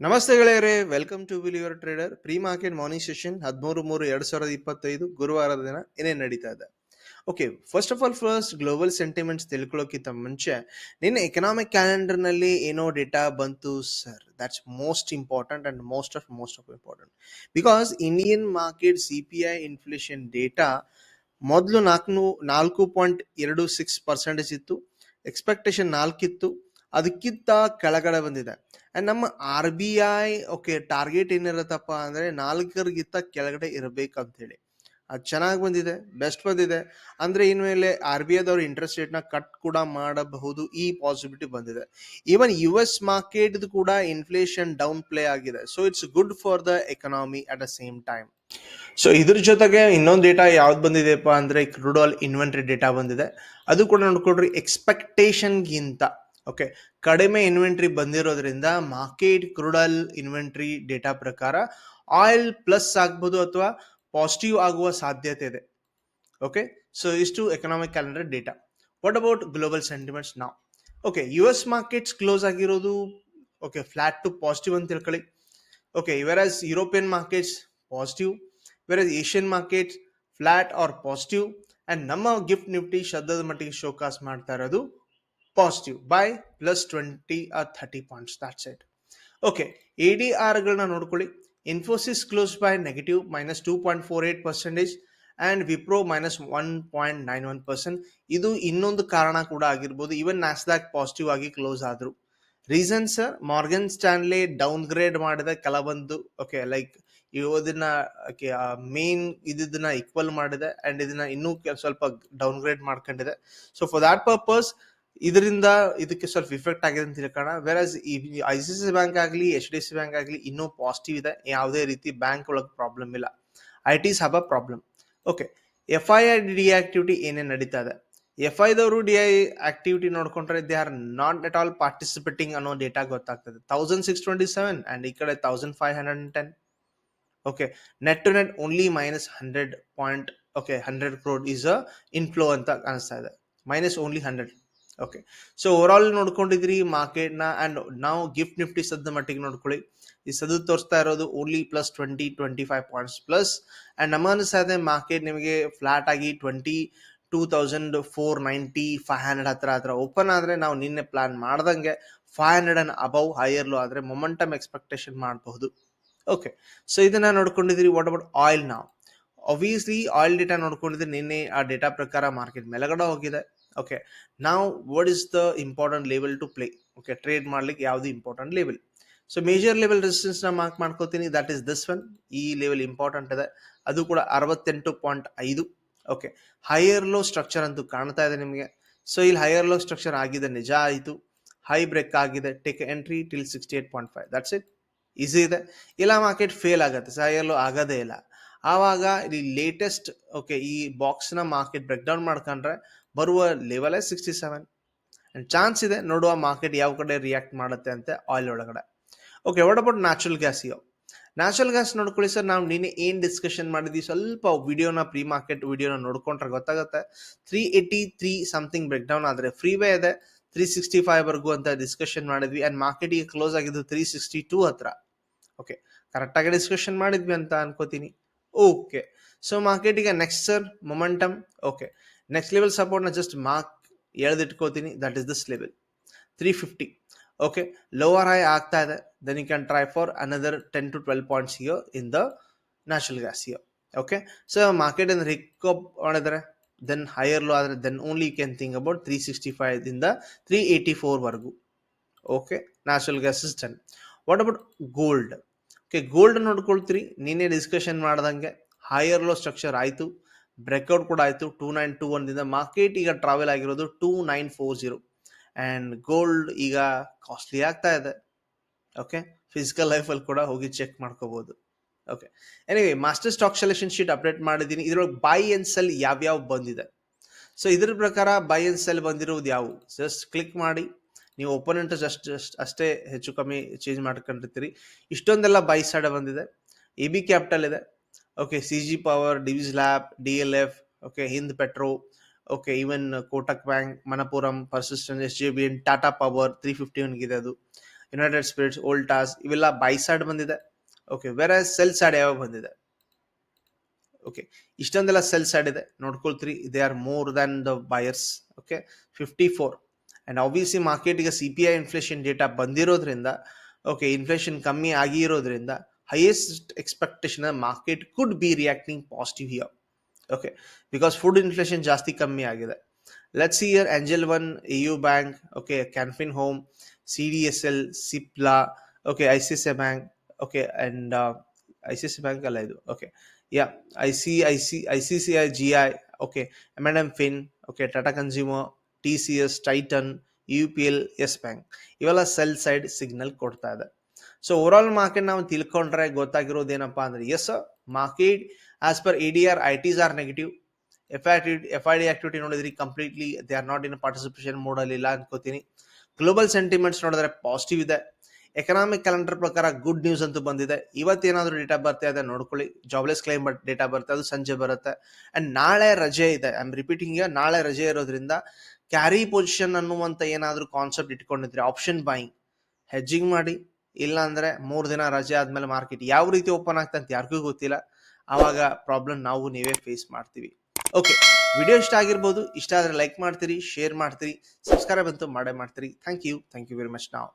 ನಮಸ್ತೆ ಗೆಳೆಯರೇ welcome to will your trader pre market morning session ಹದಿಮೂರು ಮೂರು ಎರಡ್ ಸಾವಿರದ ಇಪ್ಪತ್ತೈದು ಗುರುವಾರದ ದಿನ ಏನೇನು ನಡೀತಾ ಇದೆ? Okay first of all first global sentiments ತಿಳ್ಕೊಳ್ಳೋಕ್ಕಿಂತ ಮುಂಚೆ, ನಿನ್ನೆ ಎಕನಾಮಿಕ್ ಕ್ಯಾಲೆಂಡರ್ನಲ್ಲಿ ಏನೋ ಡೇಟಾ ಬಂತು sir that's most important and most of most of important because Indian market C P I inflation data ಮೊದಲು ನಾಲ್ಕು ನಾಲ್ಕು ಪಾಯಿಂಟ್ ಎರಡು ಸಿಕ್ಸ್ ಪರ್ಸೆಂಟೇಜ್ ಇತ್ತು ಎಕ್ಸ್ಪೆಕ್ಟೇಷನ್ ನಾಲ್ಕಿತ್ತು ಅದಕ್ಕಿಂತ ಕೆಳಗಡೆ ಬಂದಿದೆ. ಅಂಡ್ ನಮ್ಮ R B I okay target ಏನಿರತ್ತಪ್ಪ ಅಂದ್ರೆ ನಾಲ್ಕರಿಗಿಂತ ಕೆಳಗಡೆ ಇರಬೇಕಂತೇಳಿ. ಅದು ಚೆನ್ನಾಗಿ ಬಂದಿದೆ ಬೆಸ್ಟ್ ಬಂದಿದೆ. ಅಂದ್ರೆ ಇನ್ಮೇಲೆ ಆರ್ ಬಿ ಐದವ್ರ ಇಂಟ್ರೆಸ್ಟ್ ರೇಟ್ನ ಕಟ್ ಕೂಡ ಮಾಡಬಹುದು, ಈ ಪಾಸಿಬಿಲಿಟಿ ಬಂದಿದೆ. ಈವನ್ ಯು ಎಸ್ ಮಾರ್ಕೆಟ್ ಕೂಡ ಇನ್ಫ್ಲೇಷನ್ ಡೌನ್ ಪ್ಲೇ ಆಗಿದೆ. So it's good for the economy at the same time so ಇದ್ರ ಜೊತೆಗೆ ಇನ್ನೊಂದು ಡೇಟಾ ಯಾವ್ದು ಬಂದಿದೆಯಪ್ಪ ಅಂದ್ರೆ ಕ್ರೂಡ್ ಆಲ್ ಇನ್ವೆಂಟ್ರಿ ಡೇಟಾ ಬಂದಿದೆ. ಅದು ಕೂಡ ನೋಡ್ಕೊಡ್ರಿ ಎಕ್ಸ್ಪೆಕ್ಟೇಷನ್ಗಿಂತ ಓಕೆ ಕಡಿಮೆ ಇನ್ವೆಂಟ್ರಿ ಬಂದಿರೋದ್ರಿಂದ market crude oil inventory data ಪ್ರಕಾರ ಆಯಿಲ್ ಪ್ಲಸ್ ಆಗ್ಬೋದು ಅಥವಾ ಪಾಸಿಟಿವ್ ಆಗುವ ಸಾಧ್ಯತೆ ಇದೆ. ಓಕೆ ಸೊ ಇಷ್ಟು economic calendar data what about global sentiments ನಾ okay U S markets close ಆಗಿರೋದು ಓಕೆ ಫ್ಲಾಟ್ ಟು ಪಾಸಿಟಿವ್ ಅಂತ ತಿಳ್ಕೊಳ್ಳಿ. Okay versus European markets positive versus Asian markets flat or positive and ನಮ್ಮ GIFT Nifty ಶಬ್ದದ ಮಟ್ಟಿಗೆ showcase ಮಾಡ್ತಾ ಇರೋದು positive by plus twenty or thirty points that's it okay A D ಆರ್ಗಳನ್ನ ನೋಡ್ಕೊಳ್ಳಿ. Infosys close by negative minus two point four eight percentage and Wipro minus one point nine one percent ಇದು ಇನ್ನೊಂದು ಕಾರಣ ಕೂಡ ಆಗಿರ್ಬೋದು. Even Nasdaq positive ಆಗಿ close ಆದ್ರು. Reason sir Morgan Stanley down grade ಮಾಡಿದ ಕೆಲವೊಂದು ಓಕೆ ಲೈಕ್ ಇದನ್ನ ಮೇನ್ ಇದನ್ನ ಈಕ್ವಲ್ ಮಾಡಿದೆ ಅಂಡ್ ಇದನ್ನ ಇನ್ನೂ ಸ್ವಲ್ಪ ಡೌನ್ ಗ್ರೇಡ್ ಮಾಡ್ಕೊಂಡಿದೆ. ಸೊ ಫಾರ್ ದಾಟ್ ಪರ್ಪಸ್ ಇದರಿಂದ ಇದಕ್ಕೆ ಸ್ವಲ್ಪ ಇಫೆಕ್ಟ್ ಆಗಿದೆ ಅಂತ ತಿಳ್ಕೋಣ as I C C bank ಆಗಲಿ ಎಚ್ ಡಿ ಸಿ ಬ್ಯಾಂಕ್ ಆಗಲಿ ಇನ್ನೂ ಪಾಸಿಟಿವ್ ಇದೆ. ಯಾವುದೇ ರೀತಿ ಬ್ಯಾಂಕ್ ಒಳಗೆ ಪ್ರಾಬ್ಲಮ್ ಇಲ್ಲ. It's have a problem okay F I I D activity ಏನೇನು ನಡೀತಾ ಇದೆ? ಎಫ್ ಐದವರು ಡಿ ಐ ಆಕ್ಟಿವಿಟಿ ನೋಡ್ಕೊಂಡ್ರೆ they are not at all participating ಅನ್ನೋ ಡೇಟಾ ಗೊತ್ತಾಗ್ತದೆ. Thousand six twenty seven and ಈ ಕಡೆ thousand five hundred and ten okay net to net only minus hundred point okay hundred crore is a inflow ಅಂತ ಕಾಣಿಸ್ತಾ ಇದೆ. Minus only hundred okay so overall ನೋಡ್ಕೊಂಡಿದ್ರಿ ಮಾರ್ಕೆಟ್ನ and ನಾವು gift Nifty ಸದ್ದ ಮಟ್ಟಿಗೆ ನೋಡ್ಕೊಳ್ಳಿ. ಈ ಸದ್ದು ತೋರಿಸ್ತಾ ಇರೋದು only plus twenty twenty five points plus and ನಮ್ಮ ಅನಿಸ್ತಾ ಮಾರ್ಕೆಟ್ ನಿಮಗೆ ಫ್ಲಾಟ್ ಆಗಿ twenty two thousand four ninety five hundred ಹತ್ರ ಹತ್ರ ಓಪನ್ ಆದರೆ ನಾವು ನಿನ್ನೆ ಪ್ಲಾನ್ ಮಾಡ್ದಂಗೆ five hundred and above higher low ಆದರೆ ಮೊಮೆಂಟಮ್ ಎಕ್ಸ್ಪೆಕ್ಟೇಷನ್ ಮಾಡಬಹುದು. ಓಕೆ ಸೊ ಇದನ್ನ ನೋಡ್ಕೊಂಡಿದ್ರಿ ವಾಟ್ ಅಬೌಟ್ ಆಯಿಲ್ ನಾವು ಆಬ್ವಿಯಸ್ಲಿ ಆಯಿಲ್ ಡೇಟಾ ನೋಡ್ಕೊಂಡಿದ್ರೆ ನಿನ್ನೆ ಆ ಡೇಟಾ ಪ್ರಕಾರ ಮಾರ್ಕೆಟ್ ಮೇಲಗಡೆ ಹೋಗಿದೆ. ಓಕೆ ನಾವು what is the important level to play okay trade ಮಾಡ್ಲಿಕ್ಕೆ ಯಾವುದು important level so major level ರೆಸಿಸ್ಟೆನ್ಸ್ನ mark ಮಾಡ್ಕೋತೀನಿ. ದಟ್ ಇಸ್ ದಿಸ್ ಒನ್ ಈ ಲೆವೆಲ್ ಇಂಪಾರ್ಟೆಂಟ್ ಇದೆ. ಅದು ಕೂಡ ಅರವತ್ತೆಂಟು ಪಾಯಿಂಟ್ ಐದು. ಓಕೆ ಹೈಯರ್ ಲೋ ಸ್ಟ್ರಕ್ಚರ್ ಅಂತೂ ಕಾಣ್ತಾ ಇದೆ ನಿಮಗೆ. ಸೊ ಇಲ್ಲಿ ಹೈಯರ್ ಲೋ ಸ್ಟ್ರಕ್ಚರ್ ಆಗಿದೆ. ನಿಜ ಆಯಿತು. ಹೈ ಬ್ರೇಕ್ ಆಗಿದೆ. Take entry till sixty eight point five that's it easy ಇದೆ. ಇಲ್ಲ ಮಾರ್ಕೆಟ್ ಫೇಲ್ ಆಗುತ್ತೆ. ಸೊ ಹೈಯರ್ ಲೋ ಆಗೋದೇ ಇಲ್ಲ. ಆವಾಗ ಈ ಲೇಟೆಸ್ಟ್ ಓಕೆ ಈ ಬಾಕ್ಸ್ನ ಮಾರ್ಕೆಟ್ ಬ್ರೇಕ್ ಡೌನ್ ಮಾಡ್ಕೊಂಡ್ರೆ ಬರುವ ಲೆವೆಲೇ ಸಿಕ್ಸ್ಟಿ ಸೆವೆನ್ ಚಾನ್ಸ್ ಇದೆ ನೋಡುವ ಮಾರ್ಕೆಟ್ ಯಾವ ಕಡೆ ರಿಯಾಕ್ಟ್ ಮಾಡುತ್ತೆ ಅಂತ ಆಯಿಲ್ ಒಳಗಡೆ. Okay what about natural gas ಇಯೋ natural gas ನೋಡ್ಕೊಳ್ಳಿ ಸರ್ ನಾವು ನಿನ್ನೆ ಏನು ಡಿಸ್ಕಷನ್ ಮಾಡಿದ್ವಿ? ಸ್ವಲ್ಪ ವಿಡಿಯೋನ ಪ್ರೀ ಮಾರ್ಕೆಟ್ ವಿಡಿಯೋನ ನೋಡ್ಕೊಂಡ್ರೆ ಗೊತ್ತಾಗುತ್ತೆ. Three eighty three something break down ಆದರೆ ಫ್ರೀವೇ ಇದೆ. ತ್ರೀ ಸಿಕ್ಸ್ಟಿ ಫೈವ್ ವರ್ಗು ಅಂತ ಡಿಸ್ಕಷನ್ ಮಾಡಿದ್ವಿ. ಆ್ಯಂಡ್ ಮಾರ್ಕೆಟಿಗೆ ಕ್ಲೋಸ್ ಆಗಿದ್ದು ತ್ರೀ ಸಿಕ್ಸ್ಟಿ ಟೂ ಹತ್ರ ಓಕೆ ಕರೆಕ್ಟಾಗಿ ಡಿಸ್ಕಷನ್ ಮಾಡಿದ್ವಿ ಅಂತ ಅನ್ಕೋತೀನಿ. ಓಕೆ ಸೊ ಮಾರ್ಕೆಟಿಗೆ next sir momentum okay next level ಸಪೋರ್ಟ್ನ just mark ಎಳೆದಿಟ್ಕೋತೀನಿ. That is this level three fifty okay lower high ಆಗ್ತಾ ಇದೆ. Then you can try for another ten to twelve points ಇಯೋ in the natural gas ಇಯೋ okay so market ಏನು recoup ಮಾಡಿದ್ರೆ then higher low ಆದರೆ then only you can think about three sixty five ದಿಂದ three eighty ಫೋರ್ವರೆಗೂ okay natural gas is done what about gold okay gold ನೋಡ್ಕೊಳ್ತೀರಿ. ನೀನೇ discussion ಮಾಡ್ದಂಗೆ higher low structure ಆಯಿತು. Breakout ಕೂಡ ಆಯಿತು. Two nine two ಒನ್ದಿಂದ market ಈಗ travel ಆಗಿರೋದು two nine four zero and gold ಈಗ ಕಾಸ್ಟ್ಲಿ ಆಗ್ತಾ ಇದೆ. ಓಕೆ ಫಿಸಿಕಲ್ ಲೈಫಲ್ಲಿ ಕೂಡ ಹೋಗಿ ಚೆಕ್ ಮಾಡ್ಕೋಬೋದು. Okay anyway master stock selection sheet update ಮಾಡಿದ್ದೀನಿ. ಇದರೊಳಗೆ ಬೈ ಅಂಡ್ ಸೆಲ್ ಯಾವ್ಯಾವ ಬಂದಿದೆ? ಸೊ ಇದ್ರ ಪ್ರಕಾರ ಬೈ ಅಂಡ್ ಸೆಲ್ ಬಂದಿರೋದು ಯಾವುವು ಜಸ್ಟ್ ಕ್ಲಿಕ್ ಮಾಡಿ. ನೀವು ಒಪೋನೆಂಟ್ ಜಸ್ಟ್ ಜಸ್ಟ್ ಅಷ್ಟೇ ಹೆಚ್ಚು ಕಮ್ಮಿ ಚೇಂಜ್ ಮಾಡ್ಕೊಂಡಿರ್ತೀರಿ. ಇಷ್ಟೊಂದೆಲ್ಲ ಬೈ ಸೈಡ್ ಬಂದಿದೆ. ಎ ಬಿ ಕ್ಯಾಪಿಟಲ್ ಇದೆ. Okay Divi's lab D L F okay Hind petro okay even Kotak bank Manappuram persistent S J B N Tata power three fifty ಒನ್ಗಿದೆ ಅದು. United spirits Voltas ಇವೆಲ್ಲ buy side ಬಂದಿದೆ. Okay ಬೇರೆ sell side ಯಾವಾಗ ಬಂದಿದೆ? Okay ಇಷ್ಟೊಂದೆಲ್ಲ sell side ಇದೆ. ನೋಡ್ಕೊಳ್ತೀರಿ they are more than the buyers okay fifty four and obviously ಮಾರ್ಕೆಟ್ಗೆ C P I inflation data ಬಂದಿರೋದ್ರಿಂದ ಓಕೆ ಇನ್ಫ್ಲೇಷನ್ ಕಮ್ಮಿ ಆಗಿರೋದ್ರಿಂದ highest expectation market could be reacting positive here okay because food inflation ಜಾಸ್ತಿ ಕಮ್ಮಿ ಆಗಿದೆ let's here Angel One A U bank okay Canfin home C D S L Cipla okay I C C I bank okay and I C C bank ಅಲ್ಲ ಇದು okay yeah I C I C I C C I G I okay M N M fin okay Tata consumer T C S Titan U P L S bank ಇವೆಲ್ಲ sell side signal ಕೊಡ್ತಾ ಇದೆ so overall market ನಾವು ತಿಳ್ಕೊಂಡ್ರೆ ಗೊತ್ತಾಗಿರೋದೇನಪ್ಪ ಅಂದ್ರೆ S market as per A D R I T's are negative F I T F I D activity ನೋಡಿದ್ರಿ completely they are not in participation ಮೋಡಲ್ಲಿ ಇಲ್ಲ ಅನ್ಕೋತೀನಿ. ಗ್ಲೋಬಲ್ ಸೆಂಟಿಮೆಂಟ್ಸ್ ನೋಡಿದ್ರೆ ಪಾಸಿಟಿವ್ ಇದೆ. ಎಕನಾಮಿಕ್ ಕ್ಯಾಲೆಂಡರ್ ಪ್ರಕಾರ ಗುಡ್ ನ್ಯೂಸ್ ಅಂತೂ ಬಂದಿದೆ. ಇವತ್ತೇನಾದರೂ data ಬರ್ತಾ ಇದೆ ನೋಡ್ಕೊಳ್ಳಿ. ಜಾಬ್ಲೆಸ್ ಕ್ಲೈಮ್ ಡೇಟಾ ಬರುತ್ತೆ, ಅದು ಸಂಜೆ ಬರುತ್ತೆ. ಅಂಡ್ ನಾಳೆ ರಜೆ ಇದೆ. ಐ ಆಮ್ ರಿಪೀಟಿಂಗ್ ನಾಳೆ ರಜೆ ಇರೋದ್ರಿಂದ ಕ್ಯಾರಿ ಪೊಸಿಷನ್ ಅನ್ನುವಂತ ಏನಾದರೂ ಕಾನ್ಸೆಪ್ಟ್ ಇಟ್ಕೊಂಡಿದ್ರೆ ಆಪ್ಷನ್ ಬಾಯಿಂಗ್ ಹೆಜ್ಜಿಂಗ್ ಮಾಡಿ. ಇಲ್ಲ ಅಂದ್ರೆ ಮೂರು ದಿನ ರಜೆ ಆದ್ಮೇಲೆ ಮಾರ್ಕೆಟ್ ಯಾವ ರೀತಿ ಓಪನ್ ಆಗ್ತದೆ ಅಂತ ಯಾರಿಗೂ ಗೊತ್ತಿಲ್ಲ. ಆವಾಗ ಪ್ರಾಬ್ಲಮ್ ನಾವು ನೀವೇ ಫೇಸ್ ಮಾಡ್ತೀವಿ. ಓಕೆ ವಿಡಿಯೋ ಇಷ್ಟ ಆಗಿರ್ಬೋದು. ಇಷ್ಟ ಆದರೆ ಲೈಕ್ ಮಾಡ್ತೀರಿ ಶೇರ್ ಮಾಡ್ತೀರಿ ಸಬ್ಸ್ಕ್ರೈಬ್ ಅಂತೂ ಮಾಡೇ ಮಾಡ್ತೀರಿ. Thank you thank you very much ನಾವು